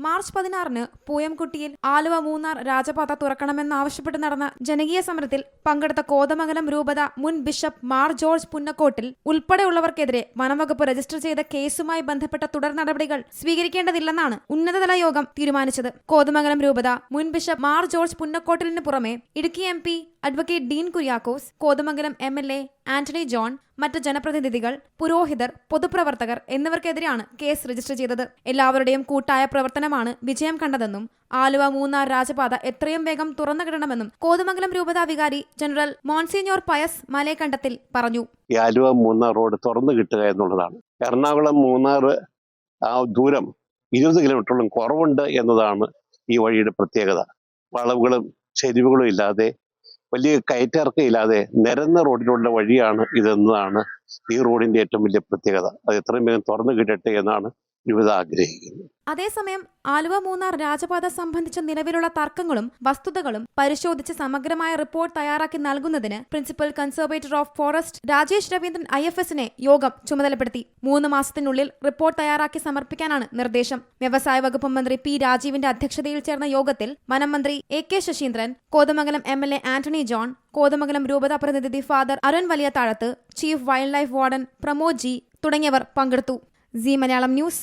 March പതിനാറിന് പൂയംകുട്ടിയിൽ ആലുവ മൂന്നാർ രാജപാത തുറക്കണമെന്നാവശ്യപ്പെട്ട് നടന്ന ജനകീയ സമരത്തിൽ പങ്കെടുത്ത കോതമംഗലം രൂപത മുൻ ബിഷപ്പ് മാർ ജോർജ് പുന്നക്കോട്ടിൽ ഉൾപ്പെടെയുള്ളവർക്കെതിരെ വനംവകുപ്പ് രജിസ്റ്റർ ചെയ്ത കേസുമായി ബന്ധപ്പെട്ട തുടർ നടപടികൾ സ്വീകരിക്കേണ്ടതില്ലെന്നാണ് ഉന്നതതല യോഗം തീരുമാനിച്ചത്. കോതമംഗലം രൂപത മുൻ ബിഷപ്പ് മാർ ജോർജ് പുന്നക്കോട്ടിലിന് പുറമെ Idukki M advocate Dean Kuriakose Kothamangalam M L A Antony John മറ്റ് ജനപ്രതിനിധികൾ പുരോഹിതർ പൊതുപ്രവർത്തകർ എന്നിവർക്കെതിരെയാണ് കേസ് രജിസ്റ്റർ ചെയ്തത്. എല്ലാവരുടെയും കൂട്ടായ പ്രവർത്തനമാണ് വിജയം കണ്ടതെന്നും ആലുവ മൂന്നാർ രാജപാത എത്രയും വേഗം തുറന്നു കിട്ടണമെന്നും കോതമംഗലം രൂപതാ വികാരി ജനറൽ മോൺസിഞ്ഞോർ പയസ് മലയക്കണ്ടത്തിൽ പറഞ്ഞു. ആലുവ മൂന്നാർ റോഡ് തുറന്നു കിട്ടുക എന്നുള്ളതാണ്. എറണാകുളം മൂന്നാർ ആ ദൂരം ഇരുപത് കിലോമീറ്ററോളം കുറവുണ്ട് എന്നതാണ് ഈ വഴിയുടെ പ്രത്യേകത. വളവുകളും ചെരിവുകളും ഇല്ലാതെ വലിയ കയറ്റിറക്കമില്ലാതെ നിരന്ന റോഡിലുള്ള വഴിയാണ് ഇതെന്നതാണ് ഈ റോഡിന്റെ ഏറ്റവും വലിയ പ്രത്യേകത. അത് എത്രയും വേഗം തുറന്നു കിട്ടട്ടെ എന്നാണ് യുവത ആഗ്രഹിക്കുന്നു അതേസമയം ആലുവ മൂന്നാർ രാജപാത സംബന്ധിച്ച നിലവിലുള്ള തർക്കങ്ങളും വസ്തുതകളും പരിശോധിച്ച് സമഗ്രമായ റിപ്പോർട്ട് തയ്യാറാക്കി നൽകുന്നതിന് principal conservator of forest Rajesh Raveendran I F എസിനെ യോഗം ചുമതലപ്പെടുത്തി. മൂന്ന് മാസത്തിനുള്ളിൽ റിപ്പോർട്ട് തയ്യാറാക്കി സമർപ്പിക്കാനാണ് നിർദ്ദേശം. വ്യവസായ വകുപ്പ് മന്ത്രി പി രാജീവിന്റെ അധ്യക്ഷതയിൽ ചേർന്ന യോഗത്തിൽ വനം മന്ത്രി A K Saseendran Kothamangalam M L A Antony John Kothamangalam രൂപതാ പ്രതിനിധി father Arun Valiyathazhath chief wild life warden Pramod G തുടങ്ങിയവർ പങ്കെടുത്തു. C Malayalam news